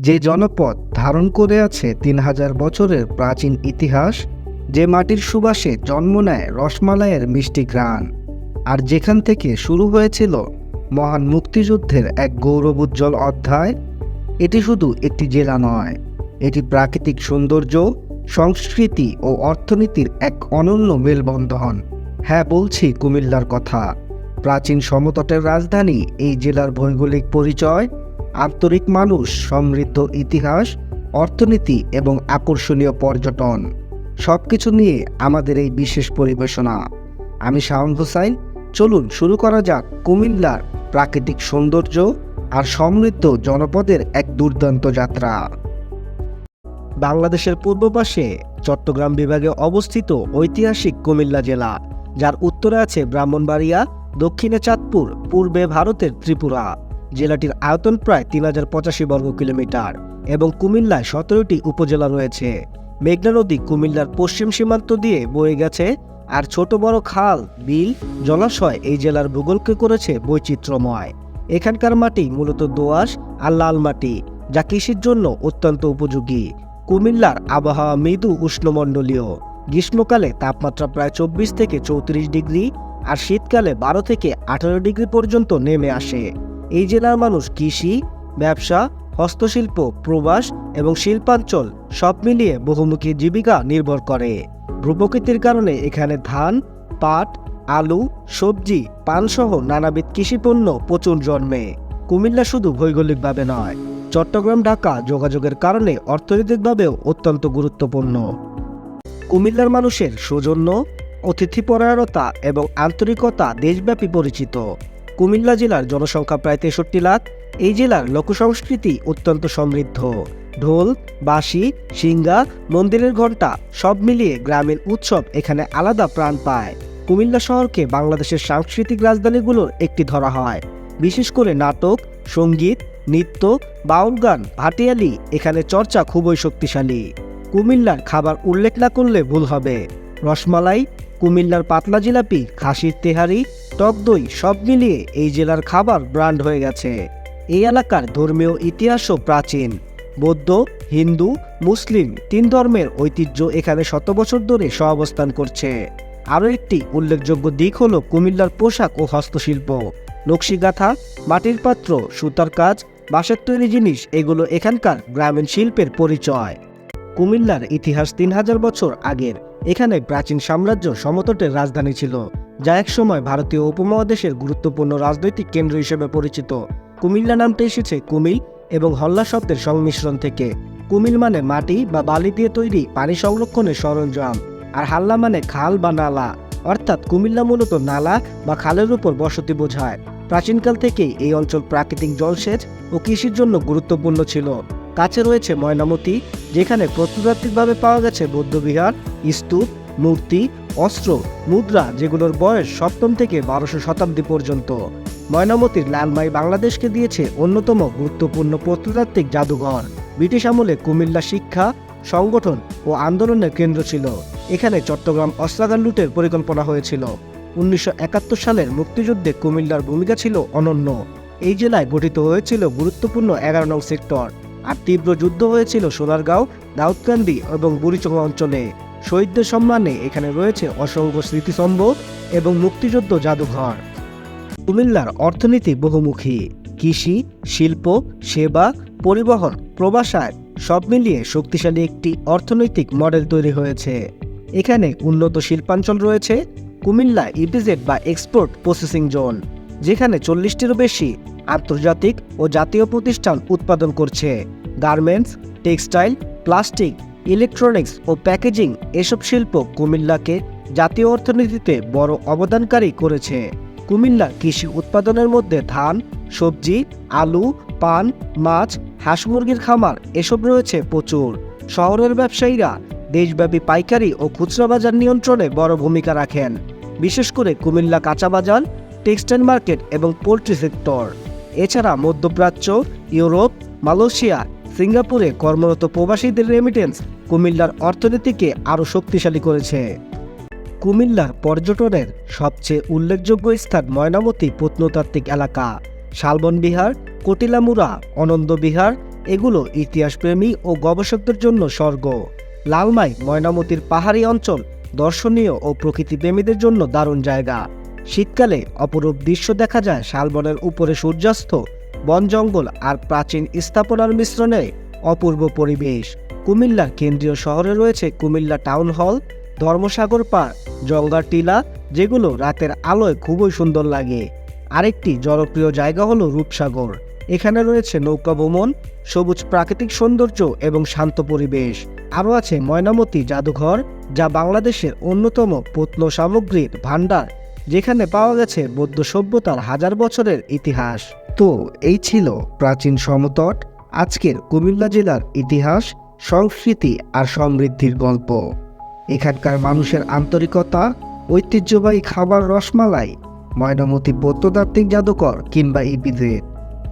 যে জনপদ ধারণ করে আছে তিন হাজার বছরের প্রাচীন ইতিহাস, যে মাটির সুবাসে জন্ম নেয় রসমালাইয়ের মিষ্টি ঘ্রাণ, আর যেখান থেকে শুরু হয়েছিল মহান মুক্তিযুদ্ধের এক গৌরবোজ্জ্বল অধ্যায়, এটি শুধু একটি জেলা নয়, এটি প্রাকৃতিক সৌন্দর্য, সংস্কৃতি ও অর্থনীতির এক অনন্য মেলবন্ধন। হ্যাঁ বলছি কুমিল্লার কথা। প্রাচীন সমতটের রাজধানী এই জেলার ভৌগোলিক পরিচয় আন্তরিক মানুষ, সমৃদ্ধ ইতিহাস, অর্থনীতি এবং আকর্ষণীয় পর্যটন। সব কিছু নিয়ে আমাদের এই বিশেষ পরিবেশনা। আমি শাওন হোসাইন। চলুন শুরু করা যাক কুমিল্লার প্রাকৃতিক সৌন্দর্য আর সমৃদ্ধ জনপদের এক দুর্দান্ত যাত্রা। বাংলাদেশের পূর্ব পাশে চট্টগ্রাম বিভাগে অবস্থিত ঐতিহাসিক কুমিল্লা জেলা, যার উত্তরে আছে ব্রাহ্মণবাড়িয়া, দক্ষিণে চাঁদপুর, পূর্বে ভারতের ত্রিপুরা। জেলাটির আয়তন প্রায় তিন হাজার পঁচাশি বর্গ কিলোমিটার এবং কুমিল্লায় সতেরোটি উপজেলা রয়েছে। মেঘনা নদী কুমিল্লার পশ্চিম সীমান্ত দিয়ে বয়ে গেছে আর ছোট বড় খাল, বিল, জলাশয় এই জেলার ভূগোলকে করেছে বৈচিত্র্যময়। এখানকার মাটি মূলত দোআঁশ আর লাল মাটি, যা কৃষির জন্য অত্যন্ত উপযোগী। কুমিল্লার আবহাওয়া মৃদু উষ্ণমণ্ডলীয়। গ্রীষ্মকালে তাপমাত্রা প্রায় চব্বিশ থেকে চৌত্রিশ ডিগ্রি আর শীতকালে বারো থেকে আঠারো ডিগ্রি পর্যন্ত নেমে আসে। এই জেলার মানুষ কৃষি, ব্যবসা, হস্তশিল্প, প্রবাস এবং শিল্পাঞ্চল সব মিলিয়ে বহুমুখী জীবিকা নির্ভর করে। ভূপ্রকৃতির কারণে এখানে ধান, পাট, আলু, সবজি, পানসহ নানাবিধ কৃষিপণ্য প্রচুর জন্মে। কুমিল্লা শুধু ভৌগোলিকভাবে নয়, চট্টগ্রাম, ঢাকা যোগাযোগের কারণে অর্থনৈতিকভাবেও অত্যন্ত গুরুত্বপূর্ণ। কুমিল্লার মানুষের সৌজন্য, অতিথিপরায়ণতা এবং আন্তরিকতা দেশব্যাপী পরিচিত। কুমিল্লা জেলার জনসংখ্যা প্রায় তেষট্টি লাখ। এই জেলার লোকসংস্কৃতি অত্যন্ত সমৃদ্ধ। ঢোল, বাঁশি, সিঙ্গা, মন্দিরের ঘণ্টা সব মিলিয়ে গ্রামের উৎসব এখানে আলাদা প্রাণ পায়। কুমিল্লা শহরকে বাংলাদেশের সাংস্কৃতিক রাজধানীগুলোর একটি ধরা হয়। বিশেষ করে নাটক, সংগীত, নৃত্য, বাউল গান, ভাটিয়ালি এখানে চর্চা খুবই শক্তিশালী। কুমিল্লার খাবার উল্লেখ না করলে ভুল হবে। রসমালাই, কুমিল্লার পাতলা জিলাপি, খাসির তেহারি টক দই সব মিলিয়ে এই জেলার খাবার ব্র্যান্ড হয়ে গেছে। এই এলাকার ধর্মীয় ইতিহাসও প্রাচীন। বৌদ্ধ, হিন্দু, মুসলিম তিন ধর্মের ঐতিহ্য এখানে শত বছর ধরে সহাবস্থান করছে। আরও একটি উল্লেখযোগ্য দিক হল কুমিল্লার পোশাক ও হস্তশিল্প। নকশিগাথা, মাটির পাত্র, সুতার কাজ, বাঁশের তৈরি জিনিস এগুলো এখানকার গ্রামীণ শিল্পের পরিচয়। কুমিল্লার ইতিহাস তিন হাজার বছর আগের। এখানে প্রাচীন সাম্রাজ্য সমতটের রাজধানী ছিল। যা একসময় ভারতীয় উপমহাদেশের গুরুত্বপূর্ণ রাজনৈতিক কেন্দ্র হিসেবে পরিচিত। কুমিল্লা নামটা এসেছে কুমিল এবং হল্লা শব্দের সংমিশ্রণ থেকে। কুমিল মানে মাটি বা বালি দিয়ে তৈরি পানি সংরক্ষণের সরঞ্জাম, আর হাল্লা মানে খাল বা নালা। অর্থাৎ কুমিল্লা মূলত নালা বা খালের উপর বসতি বোঝায়। প্রাচীনকাল থেকেই এই অঞ্চল প্রাকৃতিক জলসেচ ও কৃষির জন্য গুরুত্বপূর্ণ ছিল। কাছে রয়েছে ময়নামতি, যেখানে প্রত্নতাত্ত্বিকভাবে পাওয়া গেছে বৌদ্ধবিহার স্তূপ মূর্তি অস্ত্র, মুদ্রা যেগুলোর বয়স সপ্তম থেকে বারোশো শতাব্দী পর্যন্ত। ময়নামতির লালমাই বাংলাদেশকে দিয়েছে অন্যতম গুরুত্বপূর্ণ প্রত্নতাত্ত্বিক জাদুঘর। ব্রিটিশ আমলে কুমিল্লা শিক্ষা, সংগঠন ও আন্দোলনের কেন্দ্র ছিল। এখানে চট্টগ্রাম অস্ত্রাগার লুটের পরিকল্পনা হয়েছিল। উনিশশো একাত্তর সালের মুক্তিযুদ্ধে কুমিল্লার ভূমিকা ছিল অনন্য। এই জেলায় গঠিত হয়েছিল গুরুত্বপূর্ণ এগারো নং সেক্টর। আর তীব্র যুদ্ধ হয়েছিল সোনারগাঁও, দাউদকান্দি এবং বুড়িচঙ্গা অঞ্চলে। শহীদদের সম্মানে এখানে রয়েছে অসংখ্য স্মৃতিস্তম্ভ এবং মুক্তিযুদ্ধ জাদুঘর। কুমিল্লার অর্থনীতি বহুমুখী। কৃষি, শিল্প, সেবা, পরিবহন, প্রবাসায় সব মিলিয়ে শক্তিশালী একটি অর্থনৈতিক মডেল তৈরি হয়েছে। এখানে উন্নত শিল্পাঞ্চল রয়েছে, কুমিল্লা ইপিজেড বা এক্সপোর্ট প্রসেসিং জোন, যেখানে চল্লিশটিরও বেশি আন্তর্জাতিক ও জাতীয় প্রতিষ্ঠান উৎপাদন করছে। গার্মেন্টস, টেক্সটাইল, প্লাস্টিক ইলেকট্রনিক্স ও প্যাকেজিং এসব শিল্প কুমিল্লাকে জাতীয় অর্থনীতিতে বড় অবদানকারী করেছে। কুমিল্লা কৃষি উৎপাদনের মধ্যে ধান, সবজি, আলু, পান, মাছ, হাঁস মুরগির খামার এসব রয়েছে প্রচুর। শহরের ব্যবসায়ীরা দেশব্যাপী পাইকারি ও খুচরা বাজার নিয়ন্ত্রণে বড় ভূমিকা রাখেন। বিশেষ করে কুমিল্লা কাঁচা বাজার, টেক্সটাইল মার্কেট এবং পোলট্রি সেক্টর। এছাড়া মধ্যপ্রাচ্য, ইউরোপ, মালয়েশিয়া সিঙ্গাপুরে কর্মরত প্রবাসীদের রেমিটেন্স কুমিল্লার অর্থনীতিকে আরও শক্তিশালী করেছে। কুমিল্লার পর্যটনের সবচেয়ে উল্লেখযোগ্য স্থান ময়নামতি প্রত্নতাত্ত্বিক এলাকা। শালবন বিহার, কটিলামুড়া অনন্দ বিহার, এগুলো ইতিহাসপ্রেমী ও গবেষকদের জন্য স্বর্গ। লালমাই ময়নামতির পাহাড়ি অঞ্চল দর্শনীয় ও প্রকৃতিপ্রেমীদের জন্য দারুণ জায়গা। শীতকালে অপরূপ দৃশ্য দেখা যায় শালবনের উপরে সূর্যাস্ত বন জঙ্গল আর প্রাচীন স্থাপনার মিশ্রণে অপূর্ব পরিবেশ। কুমিল্লার কেন্দ্রীয় শহরে রয়েছে Comilla town hall, Dharmasagar park জঙ্গার টিলা, যেগুলো রাতের আলোয় খুবই সুন্দর লাগে। আরেকটি জনপ্রিয় জায়গা হলো রূপসাগর। এখানে রয়েছে নৌকা ভ্রমণ, সবুজ প্রাকৃতিক সৌন্দর্য এবং শান্ত পরিবেশ। আরও আছে ময়নামতি জাদুঘর, যা বাংলাদেশের অন্যতম প্রত্ন সামগ্রীর ভাণ্ডার, যেখানে পাওয়া গেছে বৌদ্ধ সভ্যতার হাজার বছরের ইতিহাস। তো এই ছিল প্রাচীন সমতট, আজকের কুমিল্লা জেলার ইতিহাস, সংস্কৃতি আর সমৃদ্ধির গল্প। এখানকার মানুষের আন্তরিকতা, ঐতিহ্যবাহী খাবার রসমালাই, ময়নামতি প্রত্নতাত্ত্বিক জাদুকর কিংবা ইপিজেড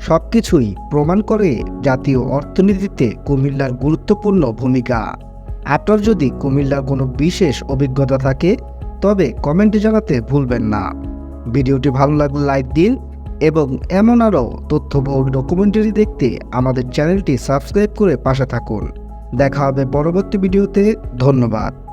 সব কিছুই প্রমাণ করে জাতীয় অর্থনীতিতে কুমিল্লার গুরুত্বপূর্ণ ভূমিকা। আপনার যদি কুমিল্লার কোনো বিশেষ অভিজ্ঞতা থাকে, তবে কমেন্টে জানাতে ভুলবেন না। ভিডিওটি ভালো লাগলে লাইক দিন এবং এমন আরও তথ্যবহুল ডকুমেন্টারি দেখতে আমাদের চ্যানেলটি সাবস্ক্রাইব করে পাশে থাকুন। দেখা হবে পরবর্তী ভিডিওতে ধন্যবাদ।